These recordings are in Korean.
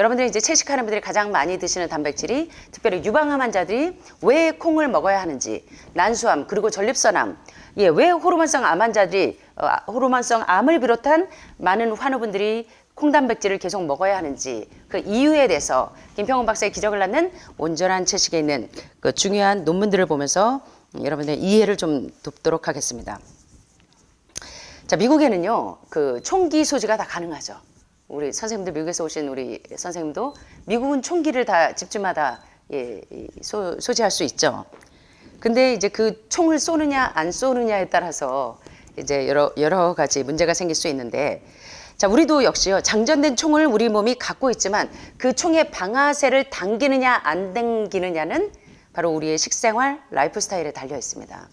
여러분들이 이제 채식하는 분들이 가장 많이 드시는 단백질이 특별히 유방암 환자들이 왜 콩을 먹어야 하는지, 난수암 그리고 전립선암, 예, 왜 호르몬성 암 환자들이 어, 호르몬성 암을 비롯한 많은 환우분들이 콩 단백질을 계속 먹어야 하는지 그 이유에 대해서 김평훈 박사의 기적을 낳는 온전한 채식에 있는 그 중요한 논문들을 보면서 여러분들 이해를 좀 돕도록 하겠습니다. 자, 미국에는요, 그 총기 소지가 다 가능하죠. 우리 선생님들 미국에서 오신 우리 선생님도 미국은 총기를 다 집집마다 예, 이 소, 소지할 수 있죠. 근데 이제 그 총을 쏘느냐 안 쏘느냐에 따라서 이제 여러 여러 가지 문제가 생길 수 있는데 자 우리도 역시요 장전된 총을 우리 몸이 갖고 있지만 그 총의 방아쇠를 당기느냐 안 당기느냐는 바로 우리의 식생활 라이프 스타일에 달려 있습니다.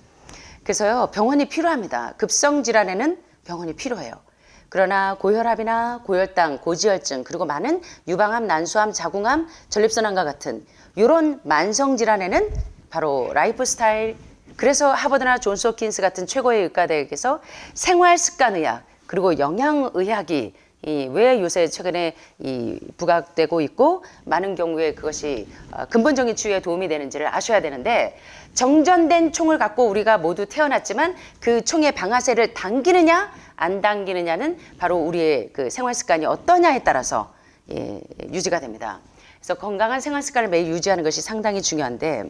그래서요 병원이 필요합니다. 급성 질환에는 병원이 필요해요. 그러나 고혈압이나 고혈당, 고지혈증 그리고 많은 유방암, 난수암, 자궁암, 전립선암과 같은 이런 만성 질환에는 바로 라이프 스타일 그래서 하버드나 존스 홉킨스 같은 최고의 의과대학에서 생활 습관 의학 그리고 영양 의학이 이 왜 요새 최근에 이 부각되고 있고 많은 경우에 그것이 어, 근본적인 치유에 도움이 되는지를 아셔야 되는데 정전된 총을 갖고 우리가 모두 태어났지만 그 총의 방아쇠를 당기느냐 안 당기느냐는 바로 우리의 그 생활 습관이 어떠냐에 따라서 예, 유지가 됩니다. 그래서 건강한 생활 습관을 매일 유지하는 것이 상당히 중요한데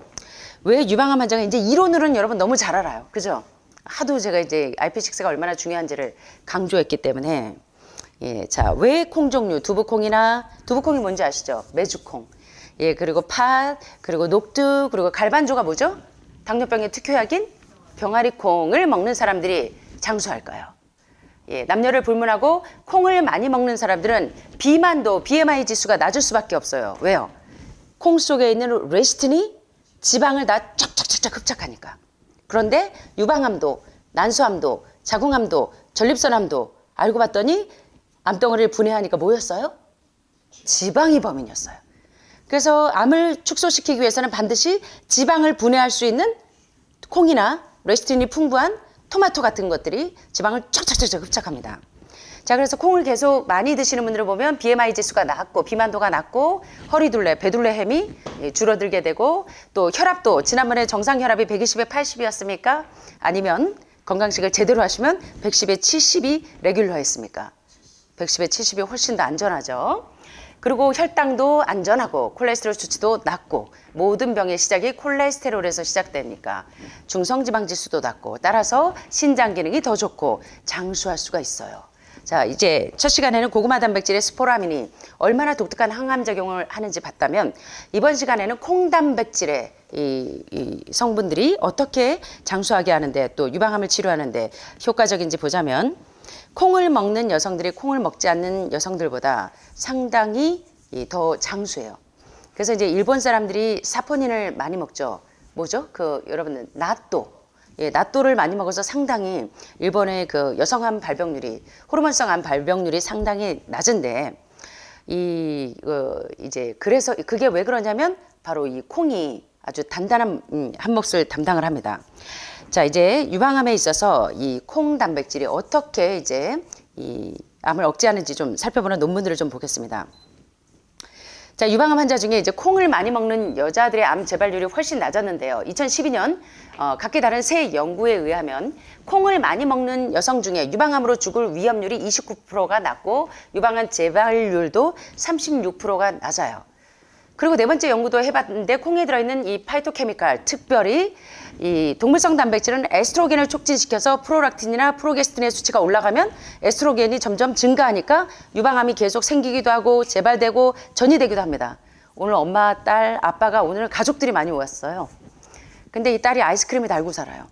왜 유방암 환자가 이제 이론으로는 여러분 너무 잘 알아요. 그죠? 하도 제가 이제 IP6가 얼마나 중요한지를 강조했기 때문에 예, 자, 왜 콩 종류 두부콩이나 두부콩이 뭔지 아시죠? 메주콩. 예, 그리고 팥, 그리고 녹두, 그리고 갈반조가 뭐죠? 당뇨병의 특효약인 병아리콩을 먹는 사람들이 장수할까요? 예, 남녀를 불문하고 콩을 많이 먹는 사람들은 비만도 BMI 지수가 낮을 수밖에 없어요. 왜요? 콩 속에 있는 레시틴이 지방을 다 쫙쫙쫙쫙 흡착하니까. 그런데 유방암도, 난수암도, 자궁암도, 전립선암도 알고 봤더니 암덩어리를 분해하니까 뭐였어요? 지방이 범인이었어요. 그래서 암을 축소시키기 위해서는 반드시 지방을 분해할 수 있는 콩이나 레시틴이 풍부한 토마토 같은 것들이 지방을 쫙쫙쫙 흡착합니다. 자, 그래서 콩을 계속 많이 드시는 분들을 보면 BMI 지수가 낮고 비만도가 낮고 허리둘레, 배둘레 햄이 예, 줄어들게 되고 또 혈압도 지난번에 정상 혈압이 120에 80이었습니까? 아니면 건강식을 제대로 하시면 110에 70이 레귤러 했습니까? 110에 70이 훨씬 더 안전하죠. 그리고 혈당도 안전하고 콜레스테롤 수치도 낮고 모든 병의 시작이 콜레스테롤에서 시작되니까 중성지방 지수도 낮고 따라서 신장 기능이 더 좋고 장수할 수가 있어요. 자, 이제 첫 시간에는 고구마 단백질의 스포라민이 얼마나 독특한 항암 작용을 하는지 봤다면 이번 시간에는 콩 단백질의 이, 이 성분들이 어떻게 장수하게 하는데 또 유방암을 치료하는데 효과적인지 보자면 콩을 먹는 여성들이 콩을 먹지 않는 여성들보다 상당히 이더 장수해요. 그래서 이제 일본 사람들이 사포닌을 많이 먹죠. 뭐죠? 그 여러분 나또 예, 나또를 많이 먹어서 상당히 일본의 그 여성암 발병률이 호르몬성 암 발병률이 상당히 낮은데 이 어, 이제 그래서 그게 왜 그러냐면 바로 이 콩이 아주 단단한 음, 한 몫을 담당을 합니다. 자 이제 유방암에 있어서 이 콩 단백질이 어떻게 이제 이 암을 억제하는지 좀 살펴보는 논문들을 좀 보겠습니다. 자, 유방암 환자 중에 이제 콩을 많이 먹는 여자들의 암 재발률이 훨씬 낮았는데요. 2012년 어, 각기 다른 새 연구에 의하면 콩을 많이 먹는 여성 중에 유방암으로 죽을 위험률이 29%가 낮고 유방암 재발률도 36%가 낮아요. 그리고 네 번째 연구도 해봤는데 콩에 들어있는 이 파이토케미칼, 특별히 이 동물성 단백질은 에스트로겐을 촉진시켜서 프로락틴이나 프로게스틴의 수치가 올라가면 에스트로겐이 점점 증가하니까 유방암이 계속 생기기도 하고 재발되고 전이되기도 합니다. 오늘 엄마, 딸, 아빠가 오늘 가족들이 많이 왔어요. 근데 이 딸이 아이스크림을 달고 살아요.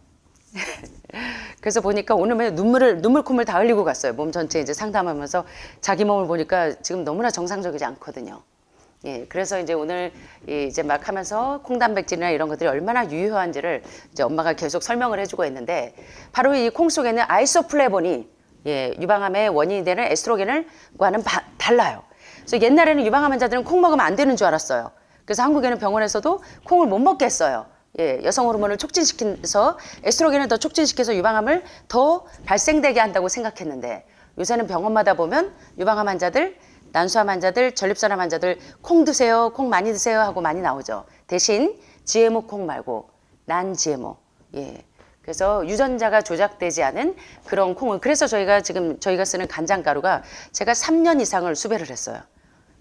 그래서 보니까 오늘 왜 눈물을 눈물 콧물 다 흘리고 갔어요. 몸 전체 이제 상담하면서 자기 몸을 보니까 지금 너무나 정상적이지 않거든요. 예, 그래서 이제 오늘 이제 막 하면서 콩단백질이나 이런 것들이 얼마나 유효한지를 이제 엄마가 계속 설명을 해주고 있는데 바로 이 콩 속에는 아이소플레본이 예, 유방암의 원인이 되는 에스트로겐을과는 바, 달라요. 그래서 옛날에는 유방암 환자들은 콩 먹으면 안 되는 줄 알았어요. 그래서 한국에는 병원에서도 콩을 못 먹게 했어요. 예, 여성 호르몬을 촉진시켜서 에스트로겐을 더 촉진시켜서 유방암을 더 발생되게 한다고 생각했는데 요새는 병원마다 보면 유방암 환자들 난소암 환자들, 전립선암 환자들 콩 드세요, 콩 많이 드세요 하고 많이 나오죠. 대신 GMO 콩 말고 난 GMO. 예. 그래서 유전자가 조작되지 않은 그런 콩을 그래서 저희가 지금 저희가 쓰는 간장 가루가 제가 3년 이상을 수배를 했어요.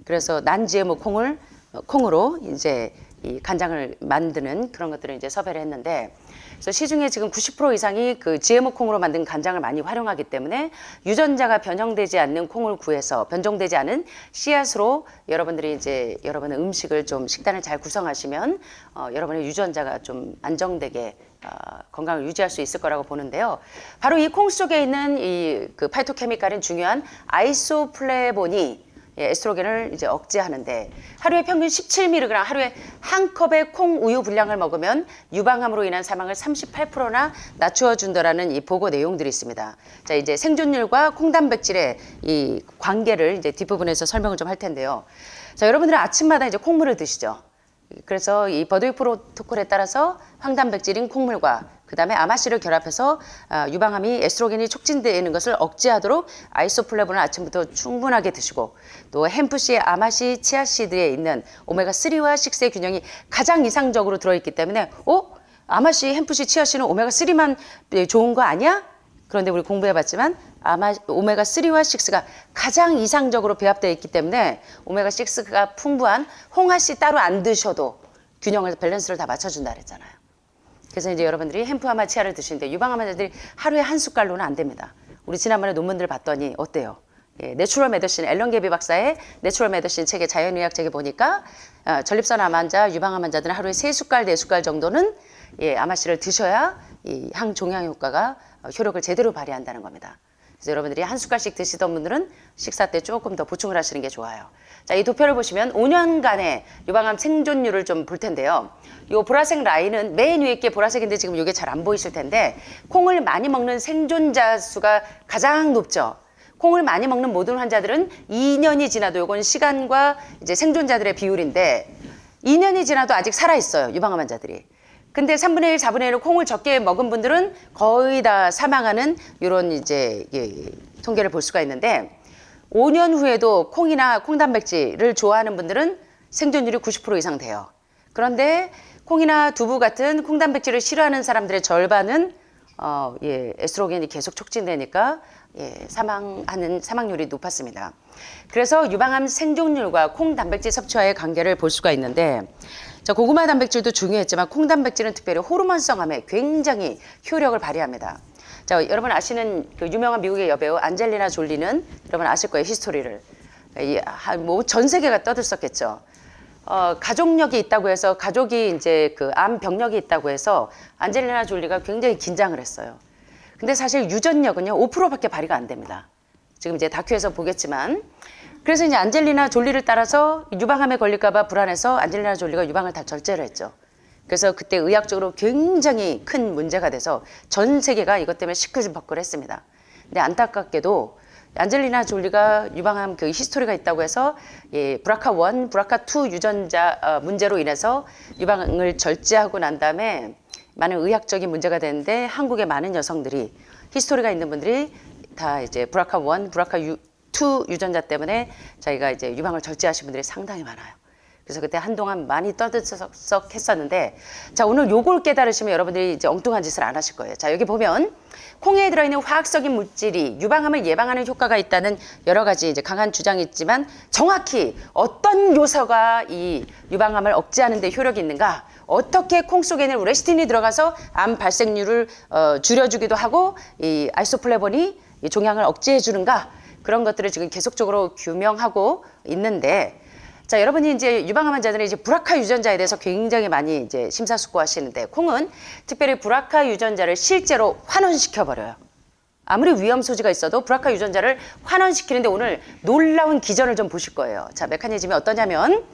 그래서 난 GMO 콩을 어, 콩으로 이제 이 간장을 만드는 그런 것들을 이제 섭외를 했는데 그래서 시중에 지금 90% 이상이 그 GMO 콩으로 만든 간장을 많이 활용하기 때문에 유전자가 변형되지 않는 콩을 구해서 변종되지 않은 씨앗으로 여러분들이 이제 여러분의 음식을 좀 식단을 잘 구성하시면 어, 여러분의 유전자가 좀 안정되게 어, 건강을 유지할 수 있을 거라고 보는데요. 바로 이 콩 속에 있는 이 그 파이토케미칼인 중요한 아이소플레본이 예, 에스트로겐을 이제 억제하는데 하루에 평균 17mg 하루에 한 컵의 콩 우유 분량을 먹으면 유방암으로 인한 사망을 38%나 낮추어 준다라는 이 보고 내용들이 있습니다. 자, 이제 생존율과 콩 단백질의 이 관계를 이제 뒷부분에서 설명을 좀 할 텐데요. 자, 여러분들은 아침마다 이제 콩물을 드시죠. 그래서 이 버드윅 프로토콜에 따라서 황단백질인 콩물과 그다음에 아마씨를 결합해서 아, 유방암이 에스트로겐이 촉진되는 것을 억제하도록 아이소플레본을 아침부터 충분하게 드시고 또 햄프씨, 아마씨, 치아씨드에 있는 오메가 3와 6의 균형이 가장 이상적으로 들어있기 때문에 어? 아마씨, 햄프씨, 치아씨는 오메가 3만 좋은 거 아니야? 그런데 우리 공부해봤지만 아마 오메가 3와 6가 가장 이상적으로 배합되어 있기 때문에 오메가 6가 풍부한 홍화씨 따로 안 드셔도 균형을 밸런스를 다 맞춰준다 그랬잖아요. 그래서 이제 여러분들이 햄프아마 치아를 드시는데 유방암 환자들이 하루에 한 숟갈로는 안 됩니다. 우리 지난번에 논문들 봤더니 어때요? 예, 내추럴 메디신 앨런 게비 박사의 내추럴 메디신 책의 자연의학 책에 보니까 어, 전립선 암 환자, 유방암 환자들은 하루에 세 숟갈, 네 숟갈 정도는 예, 아마씨를 드셔야 이 항종양 효과가 어, 효력을 제대로 발휘한다는 겁니다. 그래서 여러분들이 한 숟갈씩 드시던 분들은 식사 때 조금 더 보충을 하시는 게 좋아요. 자, 이 도표를 보시면 5년간의 유방암 생존율을 좀 볼 텐데요. 이 보라색 라인은 맨 위에 게 보라색인데 지금 이게 잘 안 보이실 텐데 콩을 많이 먹는 생존자 수가 가장 높죠. 콩을 많이 먹는 모든 환자들은 2년이 지나도 이건 시간과 이제 생존자들의 비율인데 2년이 지나도 아직 살아 있어요. 유방암 환자들이. 근데 3분의 1, 4분의 1을 콩을 적게 먹은 분들은 거의 다 사망하는 이런 이제 예, 통계를 볼 수가 있는데 5년 후에도 콩이나 콩 단백질을 좋아하는 분들은 생존율이 90% 이상 돼요. 그런데 콩이나 두부 같은 콩 단백질을 싫어하는 사람들의 절반은 어, 예, 에스트로겐이 계속 촉진되니까 예, 사망하는 사망률이 높았습니다. 그래서 유방암 생존율과 콩 단백질 섭취와의 관계를 볼 수가 있는데 자, 고구마 단백질도 중요했지만 콩 단백질은 특별히 호르몬성함에 굉장히 효력을 발휘합니다. 자, 여러분 아시는 그 유명한 미국의 여배우 안젤리나 졸리는 여러분 아실 거예요, 히스토리를. 뭐전 세계가 떠들썩했죠. 어, 가족력이 있다고 해서 가족이 이제 그 암 병력이 있다고 해서 안젤리나 졸리가 굉장히 긴장을 했어요. 근데 사실 유전력은요 5%밖에 발휘가 안 됩니다. 지금 이제 다큐에서 보겠지만 그래서 이제 안젤리나 졸리를 따라서 유방암에 걸릴까봐 불안해서 안젤리나 졸리가 유방을 다 절제를 했죠. 그래서 그때 의학적으로 굉장히 큰 문제가 돼서 전 세계가 이것 때문에 시끌벅글했습니다. 근데 안타깝게도 안젤리나 졸리가 유방암 그 히스토리가 있다고 해서 예, 브라카 1, 브라카 2 유전자 어, 문제로 인해서 유방을 절제하고 난 다음에 많은 의학적인 문제가 되는데 한국의 많은 여성들이 히스토리가 있는 분들이 다 이제 브라카 1, 브라카 2 유전자 때문에 자기가 이제 유방을 절제하신 분들이 상당히 많아요. 그래서 그때 한동안 많이 떠들썩했었는데 자 오늘 요걸 깨달으시면 여러분들이 이제 엉뚱한 짓을 안 하실 거예요. 자 여기 보면 콩에 들어있는 화학적인 물질이 유방암을 예방하는 효과가 있다는 여러 가지 이제 강한 주장이 있지만 정확히 어떤 요소가 이 유방암을 억제하는 데 효력이 있는가 어떻게 콩 속에는 레시틴이 들어가서 암 발생률을 어, 줄여주기도 하고 이 아이소플레본이 이 종양을 억제해 주는가 그런 것들을 지금 계속적으로 규명하고 있는데 자, 여러분이 이제 유방암 환자들은 이제 브라카 유전자에 대해서 굉장히 많이 이제 심사숙고하시는데 콩은 특별히 브라카 유전자를 실제로 환원시켜 버려요. 아무리 위험 소지가 있어도 브라카 유전자를 환원시키는데 오늘 놀라운 기전을 좀 보실 거예요. 자, 메커니즘이 어떠냐면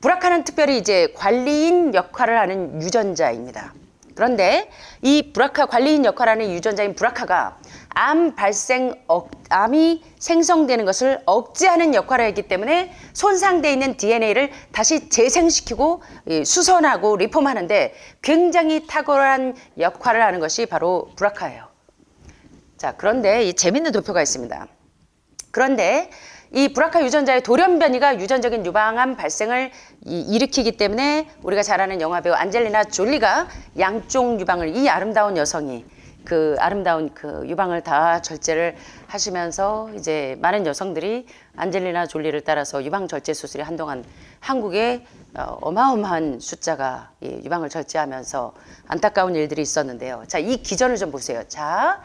브라카는 특별히 이제 관리인 역할을 하는 유전자입니다. 그런데 이 브라카 관리인 역할을 하는 유전자인 브라카가 암 발생 억, 암이 생성되는 것을 억제하는 역할을 했기 때문에 손상돼 있는 DNA를 다시 재생시키고 수선하고 리폼하는데 굉장히 탁월한 역할을 하는 것이 바로 브라카예요. 자, 그런데 이 재밌는 도표가 있습니다. 그런데 이 브라카 유전자의 돌연변이가 유전적인 유방암 발생을 이- 일으키기 때문에 우리가 잘 아는 영화 배우 안젤리나 졸리가 양쪽 유방을 이 아름다운 여성이 그 아름다운 그 유방을 다 절제를 하시면서 이제 많은 여성들이 안젤리나 졸리를 따라서 유방 절제 수술이 한동안 한국에 어, 어마어마한 숫자가 이 유방을 절제하면서 안타까운 일들이 있었는데요. 자, 이 기전을 좀 보세요. 자,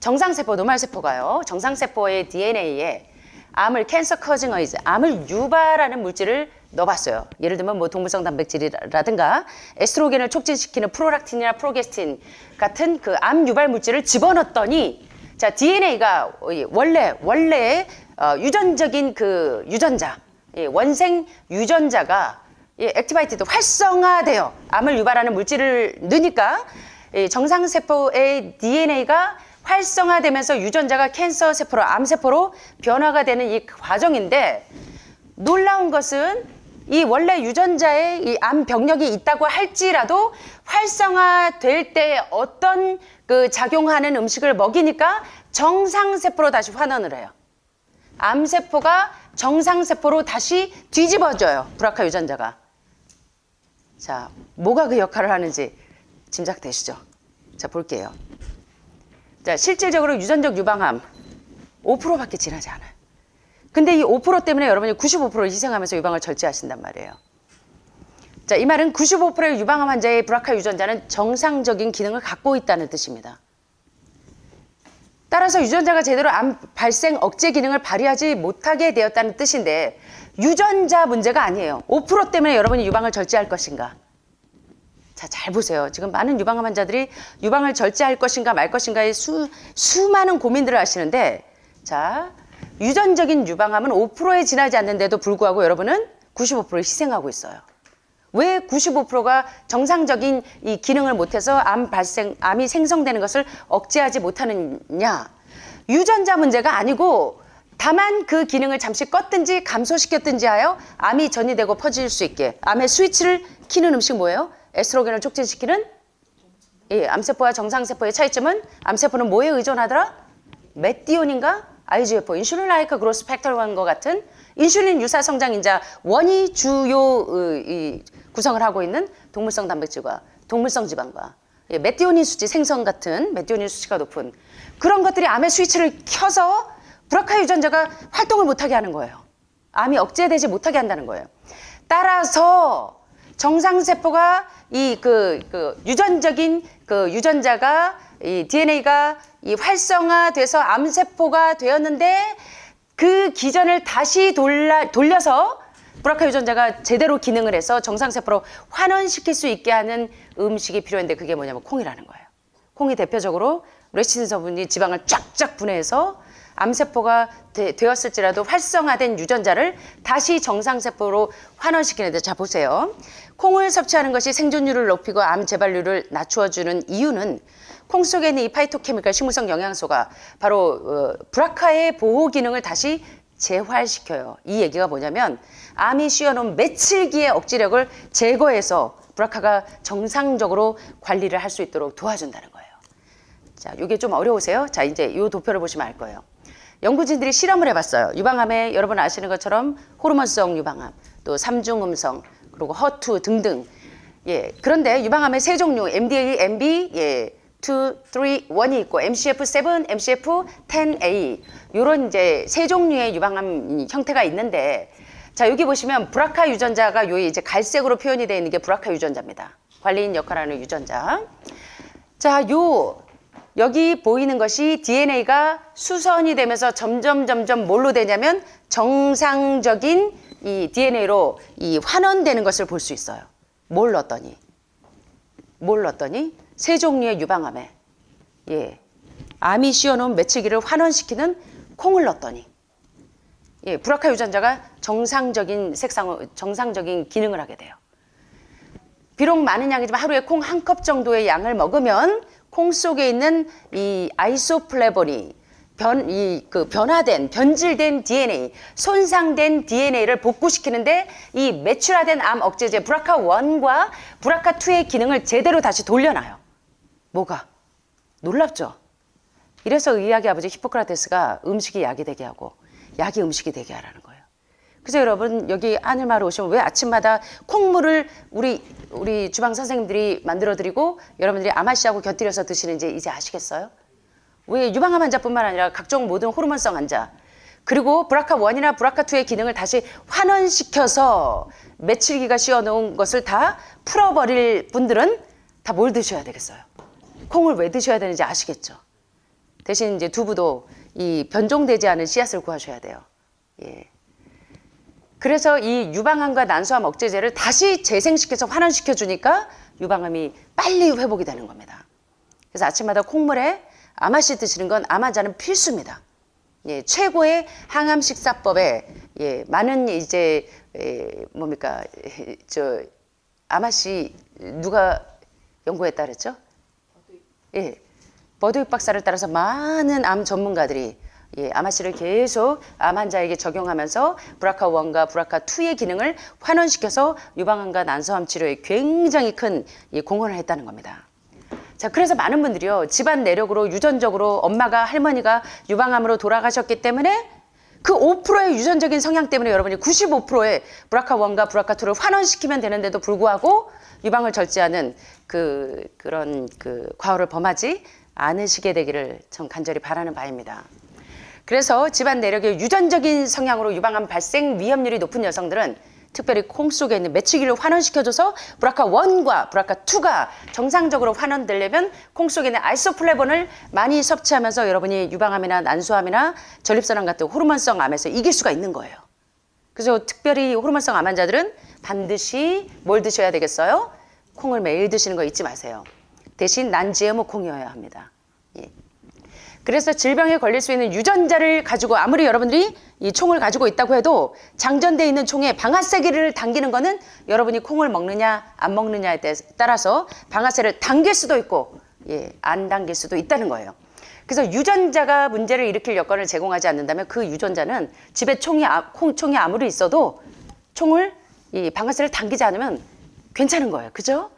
정상세포, 노말세포가요. 정상세포의 DNA에 암을 캔서 커징 어이즈, 암을 유발하는 물질을 넣어봤어요. 예를 들면 뭐 동물성 단백질이라든가 에스트로겐을 촉진시키는 프로락틴이나 프로게스틴 같은 그 암 유발 물질을 집어넣었더니 자 DNA가 원래 원래 어, 유전적인 그 유전자, 예, 원생 유전자가 예, 액티바이티드 활성화돼요. 암을 유발하는 물질을 넣으니까 이 정상 세포의 DNA가 활성화되면서 유전자가 캔서 세포로 암 세포로 변화가 되는 이 과정인데 놀라운 것은 이 원래 유전자에 이 암 병력이 있다고 할지라도 활성화될 때 어떤 그 작용하는 음식을 먹이니까 정상 세포로 다시 환원을 해요. 암 세포가 정상 세포로 다시 뒤집어져요. 브라카 유전자가. 자, 뭐가 그 역할을 하는지 짐작되시죠? 자, 볼게요. 자, 실질적으로 유전적 유방암 5%밖에 지나지 않아요. 근데 이 5% 때문에 여러분이 95%를 희생하면서 유방을 절제하신단 말이에요. 자, 이 말은 95%의 유방암 환자의 브라카 유전자는 정상적인 기능을 갖고 있다는 뜻입니다. 따라서 유전자가 제대로 암 발생 억제 기능을 발휘하지 못하게 되었다는 뜻인데 유전자 문제가 아니에요. 5% 때문에 여러분이 유방을 절제할 것인가? 자, 잘 보세요. 지금 많은 유방암 환자들이 유방을 절제할 것인가 말 것인가에 수, 수많은 고민들을 하시는데, 자, 유전적인 유방암은 5%에 지나지 않는데도 불구하고 여러분은 95%를 희생하고 있어요. 왜 95%가 정상적인 이 기능을 못해서 암 발생, 암이 생성되는 것을 억제하지 못하느냐? 유전자 문제가 아니고 다만 그 기능을 잠시 껐든지 감소시켰든지 하여 암이 전이되고 퍼질 수 있게 암의 스위치를 키는 음식 뭐예요? 에스트로겐을 촉진시키는 예, 암세포와 정상세포의 차이점은 암세포는 뭐에 의존하더라? 메띠온인가? IGF, 인슐린 라이크 그로스 팩터와 같은 인슐린 유사 성장 인자 원이 주요 어, 이, 구성을 하고 있는 동물성 단백질과 동물성 지방과 예, 메띠오닌 수치 생성 같은 메띠오닌 수치가 높은 그런 것들이 암의 스위치를 켜서 브라카 유전자가 활동을 못하게 하는 거예요. 암이 억제되지 못하게 한다는 거예요. 따라서 정상세포가 이그 그 유전적인 그 유전자가 이 DNA가 이 활성화돼서 암세포가 되었는데 그 기전을 다시 돌라, 돌려서 브라카 유전자가 제대로 기능을 해서 정상세포로 환원시킬 수 있게 하는 음식이 필요한데 그게 뭐냐면 콩이라는 거예요. 콩이 대표적으로 레치tin 성분이 지방을 쫙쫙 분해해서 암세포가 되, 되었을지라도 활성화된 유전자를 다시 정상세포로 환원시키는데 자 보세요. 콩을 섭취하는 것이 생존율을 높이고 암 재발률을 낮추어주는 이유는 콩 속에 있는 이 파이토케미컬 식물성 영양소가 바로 어, 브라카의 보호 기능을 다시 재활시켜요. 이 얘기가 뭐냐면 암이 씌워놓은 며칠기의 억지력을 제거해서 브라카가 정상적으로 관리를 할 수 있도록 도와준다는 거예요. 자, 이게 좀 어려우세요? 자, 이제 이 도표를 보시면 알 거예요. 연구진들이 실험을 해봤어요. 유방암에 여러분 아시는 것처럼 호르몬성 유방암, 또 삼중음성, 그리고 허투 등등. 예, 그런데 유방암의 세 종류, MDA, MB, 예, 2, 3, 1이 있고 MCF7, MCF10A 이런 이제 세 종류의 유방암 형태가 있는데 자 여기 보시면 브라카 유전자가 요 이제 갈색으로 표현이 되어 있는 게 브라카 유전자입니다. 관리인 역할하는 유전자. 자, 요 여기 보이는 것이 DNA가 수선이 되면서 점점 점점 뭘로 되냐면 정상적인 이 DNA로 이 환원되는 것을 볼 수 있어요. 뭘 넣었더니? 뭘 넣었더니? 세 종류의 유방암에. 예. 암이 씌워놓은 메치기를 환원시키는 콩을 넣었더니. 예 브라카 유전자가 정상적인 색상 정상적인 기능을 하게 돼요. 비록 많은 양이지만 하루에 콩 한 컵 정도의 양을 먹으면 콩 속에 있는 이 아이소플레본이 변, 이, 그 변화된, 변질된 DNA, 손상된 DNA를 복구시키는데 이 매출화된 암 억제제 브라카1과 브라카2의 기능을 제대로 다시 돌려놔요. 뭐가? 놀랍죠? 이래서 의학의 아버지 히포크라테스가 음식이 약이 되게 하고 약이 음식이 되게 하라는 거예요. 그래서 여러분 여기 하늘마을 오시면 왜 아침마다 콩물을 우리 우리 주방 선생님들이 만들어 드리고 여러분들이 아마씨하고 곁들여서 드시는지 이제 아시겠어요? 왜 유방암 환자뿐만 아니라 각종 모든 호르몬성 환자 그리고 브라카 1이나 브라카 2의 기능을 다시 환원시켜서 며칠기가 씌워놓은 것을 다 풀어버릴 분들은 다 뭘 드셔야 되겠어요? 콩을 왜 드셔야 되는지 아시겠죠? 대신 이제 두부도 이 변종되지 않은 씨앗을 구하셔야 돼요. 예. 그래서 이 유방암과 난소암 억제제를 다시 재생시켜서 환원시켜 주니까 유방암이 빨리 회복이 되는 겁니다. 그래서 아침마다 콩물에 아마씨 드시는 건 암환자는 필수입니다. 예, 최고의 항암 식사법에 예, 많은 이제 예, 뭡니까 예, 저 아마씨 누가 연구했다 그랬죠? 예, 버드윅 박사를 따라서 많은 암 전문가들이 예, 아마씨를 계속 암 환자에게 적용하면서 브라카 1과 브라카 2의 기능을 환원시켜서 유방암과 난소암 치료에 굉장히 큰 예, 공헌을 했다는 겁니다. 자, 그래서 많은 분들이요, 집안 내력으로 유전적으로 엄마가 할머니가 유방암으로 돌아가셨기 때문에 그 5%의 유전적인 성향 때문에 여러분이 95%의 브라카 1과 브라카 2를 환원시키면 되는데도 불구하고 유방을 절제하는 그 그런 그 과오를 범하지 않으시게 되기를 전 간절히 바라는 바입니다. 그래서 집안 내력의 유전적인 성향으로 유방암 발생 위험률이 높은 여성들은 특별히 콩 속에 있는 메추기를 환원시켜줘서 브라카 1과 브라카 2가 정상적으로 환원되려면 콩 속에 있는 아이소플레본을 많이 섭취하면서 여러분이 유방암이나 난소암이나 전립선암 같은 호르몬성 암에서 이길 수가 있는 거예요. 그래서 특별히 호르몬성 암 환자들은 반드시 뭘 드셔야 되겠어요? 콩을 매일 드시는 거 잊지 마세요. 대신 난지에모 콩이어야 합니다. 예. 그래서 질병에 걸릴 수 있는 유전자를 가지고 아무리 여러분들이 이 총을 가지고 있다고 해도 장전돼 있는 총에 방아쇠기를 당기는 거는 여러분이 콩을 먹느냐 안 먹느냐에 따라서 방아쇠를 당길 수도 있고 예, 안 당길 수도 있다는 거예요. 그래서 유전자가 문제를 일으킬 여건을 제공하지 않는다면 그 유전자는 집에 총이 아, 콩 총이 아무리 있어도 총을 이 방아쇠를 당기지 않으면 괜찮은 거예요. 그죠?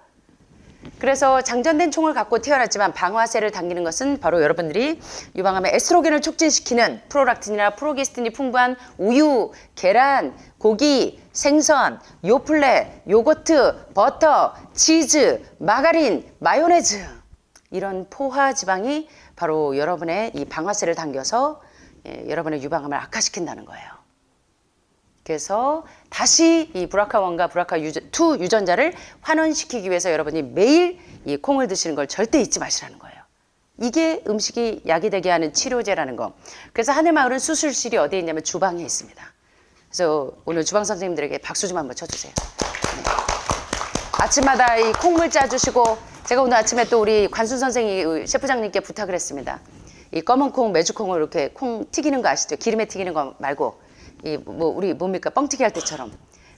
그래서 장전된 총을 갖고 태어났지만 방화쇠를 당기는 것은 바로 여러분들이 유방암의 에스트로겐을 촉진시키는 프로락틴이나 프로게스틴이 풍부한 우유, 계란, 고기, 생선, 요플레, 요거트, 버터, 치즈, 마가린, 마요네즈 이런 포화 지방이 바로 여러분의 이 방화쇠를 당겨서 예, 여러분의 유방암을 악화시킨다는 거예요. 그래서 다시 이 브라카 1과 브라카 2 유전자를 환원시키기 위해서 여러분이 매일 이 콩을 드시는 걸 절대 잊지 마시라는 거예요. 이게 음식이 약이 되게 하는 치료제라는 거. 그래서 하늘마을은 수술실이 어디에 있냐면 주방에 있습니다. 그래서 오늘 주방 선생님들에게 박수 좀 한번 쳐주세요. 네. 아침마다 이 콩물 짜주시고 제가 오늘 아침에 또 우리 관순 선생이 셰프장님께 부탁을 했습니다. 이 검은 콩, 메주콩을 이렇게 콩 튀기는 거 아시죠? 기름에 튀기는 거 말고 이 뭐 우리 뭡니까? 뻥튀기 할 때처럼.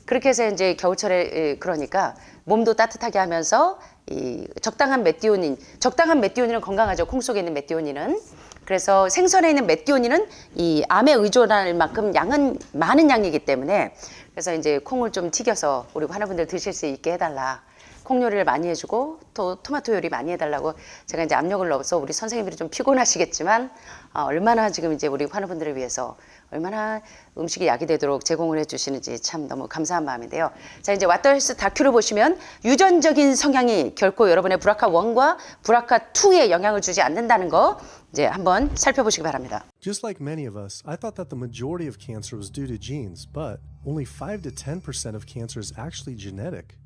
그렇게 해서 이제 겨울철에 그러니까 몸도 따뜻하게 하면서 이 적당한 메띠오닌 적당한 메띠오닌은 건강하죠. 콩 속에 있는 메띠오닌은. 그래서 생선에 있는 메띠오닌은 이 암에 의존할 만큼 양은 많은 양이기 때문에 그래서 이제 콩을 좀 튀겨서 우리 환우분들 드실 수 있게 해달라. 콩 요리를 많이 해주고 또 토마토 요리 많이 해달라고 제가 이제 압력을 넣어서 우리 선생님들이 좀 피곤하시겠지만 어, 얼마나 지금 이제 우리 환우분들을 위해서 얼마나 음식이 약이 되도록 제공을 해주시는지 참 너무 감사한 마음인데요. 자 이제 왓더헬스 다큐를 보시면 유전적인 성향이 결코 여러분의 브라카 1과 브라카 2에 영향을 주지 않는다는 거 이제 한번 살펴보시기 바랍니다. Just like many of us, I thought that the majority of cancer was due to genes, but only 5 to 10% of cancer is actually genetic.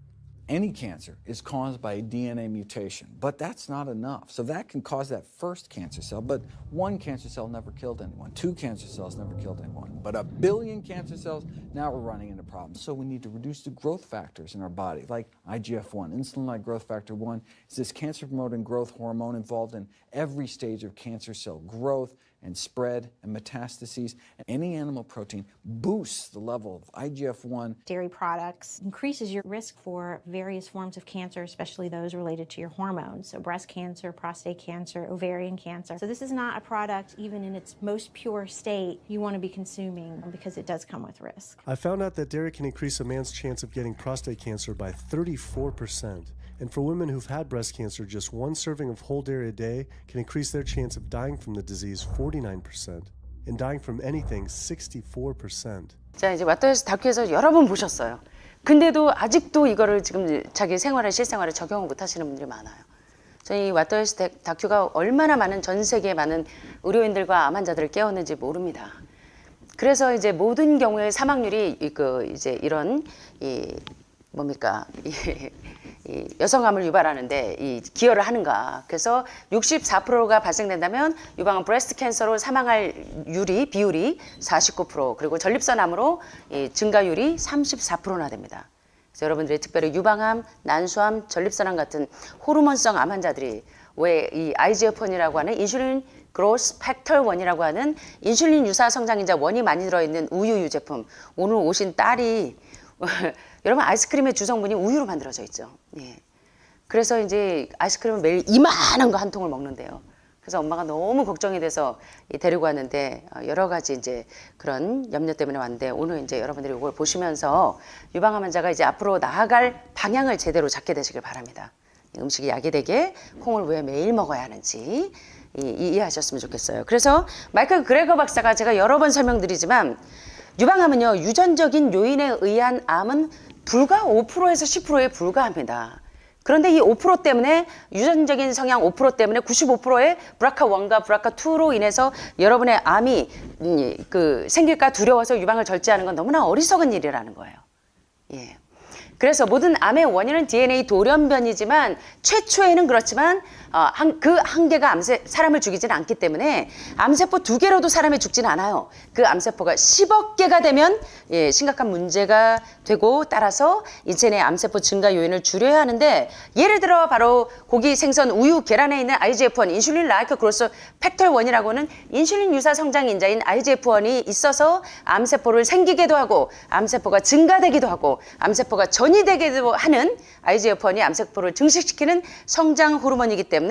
Any cancer is caused by a DNA mutation, but that's not enough. So that can cause that first cancer cell, but one cancer cell never killed anyone. Two cancer cells never killed anyone. But a billion cancer cells, now we're running into problems. So we need to reduce the growth factors in our body, like IGF-1. Insulin-like growth factor 1 is this cancer-promoting growth hormone involved in every stage of cancer cell growth and spread and metastases. And any animal protein boosts the level of IGF-1 dairy products increases your risk for various forms of cancer, especially those related to your hormones. So, breast cancer, prostate cancer, ovarian cancer. So, this is not a product, even in its most pure state, you want to be consuming because it does come with risk. I found out that dairy can increase a man's chance of getting prostate cancer by 34%. And for women who've had breast cancer, just one serving of whole dairy a day can increase their chance of dying from the disease 49%. and dying from anything 64%. 자 이제 왓더에서 다큐에서 여러 번 보셨어요. 근데도 아직도 이거를 지금 자기 생활에 실생활에 적용을 못 하시는 분들이 많아요. 저희 왓더에서 다큐가 얼마나 많은 전 세계 많은 의료인들과 암 환자들을 깨웠는지 모릅니다. 그래서 이제 모든 경우에 사망률이 이그 이제 이런 이 뭡니까 이, 이 여성암을 유발하는데 이 기여를 하는가. 그래서 64%가 발생된다면 유방암 브레스트 캔서로 사망할 율이 비율이 49% 그리고 전립선암으로 이 증가율이 34%나 됩니다. 그래서 여러분들이 특별히 유방암, 난수암, 전립선암 같은 호르몬성 암 환자들이 왜 이 IGF-1이라고 하는 인슐린 그로스 팩터 1이라고 하는 인슐린 유사 성장인자 원이 많이 들어있는 우유 유제품 오늘 오신 딸이 여러분 아이스크림의 주성분이 우유로 만들어져 있죠. 예. 그래서 이제 아이스크림을 매일 이만한 거 한 통을 먹는데요. 그래서 엄마가 너무 걱정이 돼서 이 데리고 왔는데 어, 여러 가지 이제 그런 염려 때문에 왔는데 오늘 이제 여러분들이 이걸 보시면서 유방암 환자가 이제 앞으로 나아갈 방향을 제대로 잡게 되시길 바랍니다. 이 음식이 약이 되게 콩을 왜 매일 먹어야 하는지 이, 이- 이해하셨으면 좋겠어요. 그래서 마이클 그레거 박사가 제가 여러 번 설명드리지만 유방암은요 유전적인 요인에 의한 암은 불과 5%에서 10%에 불과합니다. 그런데 이 5% 때문에 유전적인 성향 5% 때문에 95%의 브라카 1과 브라카 2로 인해서 여러분의 암이 음, 그 생길까 두려워서 유방을 절제하는 건 너무나 어리석은 일이라는 거예요. 예. 그래서 모든 암의 원인은 DNA 돌연변이지만 최초에는 그렇지만 어, 한, 그 한계가 암세, 사람을 죽이지는 않기 때문에 암세포 두 개로도 사람이 죽지는 않아요. 그 암세포가 10억 개가 되면 예, 심각한 문제가 되고 따라서 인체 내 암세포 증가 요인을 줄여야 하는데 예를 들어 바로 고기, 생선, 우유, 계란에 있는 IGF-1, 인슐린 라이크 그로스 팩터 1이라고는 인슐린 유사 성장 인자인 IGF-1이 있어서 암세포를 생기게도 하고 암세포가 증가되기도 하고 암세포가 전이되기도 하는 IGF-1이 암세포를 증식시키는 성장 호르몬이기 때문에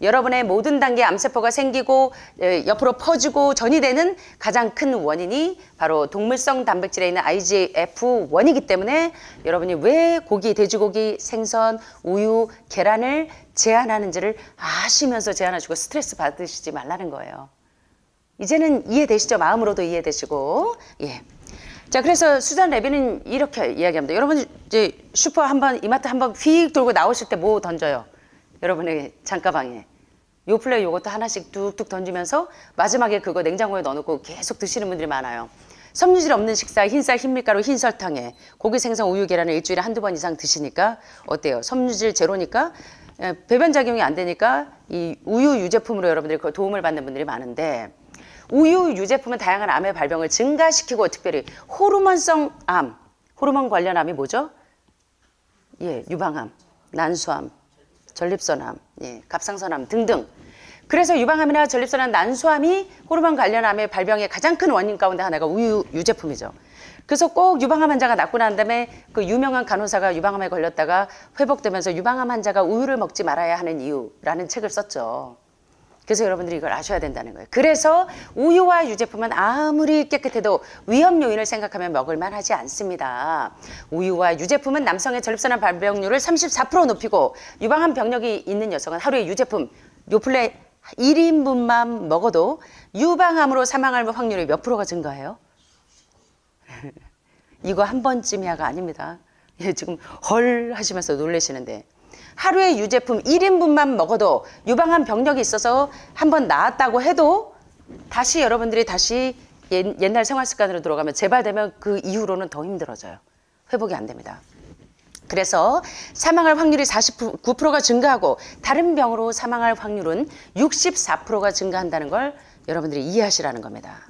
여러분의 모든 단계 암세포가 생기고 에, 옆으로 퍼지고 전이되는 가장 큰 원인이 바로 동물성 단백질에 있는 IGF-1이기 때문에 여러분이 왜 고기, 돼지고기, 생선, 우유, 계란을 제한하는지를 아시면서 제한하시고 스트레스 받으시지 말라는 거예요. 이제는 이해되시죠? 마음으로도 이해되시고. 예. 자, 그래서 수잔 레비는 이렇게 이야기합니다. 여러분 이제 슈퍼 한번 이마트 한번 휙 돌고 나오실 때 뭐 던져요? 여러분의 장가방에. 요 플레 요것도 하나씩 뚝뚝 던지면서 마지막에 그거 냉장고에 넣어놓고 계속 드시는 분들이 많아요. 섬유질 없는 식사, 흰쌀, 흰밀가루, 흰설탕에 고기, 생선, 우유, 계란을 일주일에 한두 번 이상 드시니까 어때요? 섬유질 제로니까 에, 배변 작용이 안 되니까 이 우유 유제품으로 여러분들이 그 도움을 받는 분들이 많은데 우유 유제품은 다양한 암의 발병을 증가시키고 특별히 호르몬성 암, 호르몬 관련 암이 뭐죠? 예, 유방암, 난수암, 전립선암, 예, 갑상선암 등등. 그래서 유방암이나 전립선암, 난수암이 호르몬 관련 암의 발병의 가장 큰 원인 가운데 하나가 우유 유제품이죠. 그래서 꼭 유방암 환자가 낫고 난 다음에 그 유명한 간호사가 유방암에 걸렸다가 회복되면서 유방암 환자가 우유를 먹지 말아야 하는 이유라는 책을 썼죠. 그래서 여러분들이 이걸 아셔야 된다는 거예요. 그래서 우유와 유제품은 아무리 깨끗해도 위험 요인을 생각하면 먹을만 하지 않습니다. 우유와 유제품은 남성의 전립선암 발병률을 34% 높이고 유방암 병력이 있는 여성은 하루에 유제품 요플레 1인분만 먹어도 유방암으로 사망할 확률이 몇 프로가 증가해요? 이거 한 번쯤이야가 아닙니다. 예, 지금 헐 하시면서 놀라시는데 하루에 유제품 1인분만 먹어도 유방암 병력이 있어서 한번 나았다고 해도 다시 여러분들이 다시 옛, 옛날 생활 습관으로 들어가면 재발되면 그 이후로는 더 힘들어져요. 회복이 안 됩니다. 그래서 사망할 확률이 49%가 증가하고 다른 병으로 사망할 확률은 64%가 증가한다는 걸 여러분들이 이해하시라는 겁니다.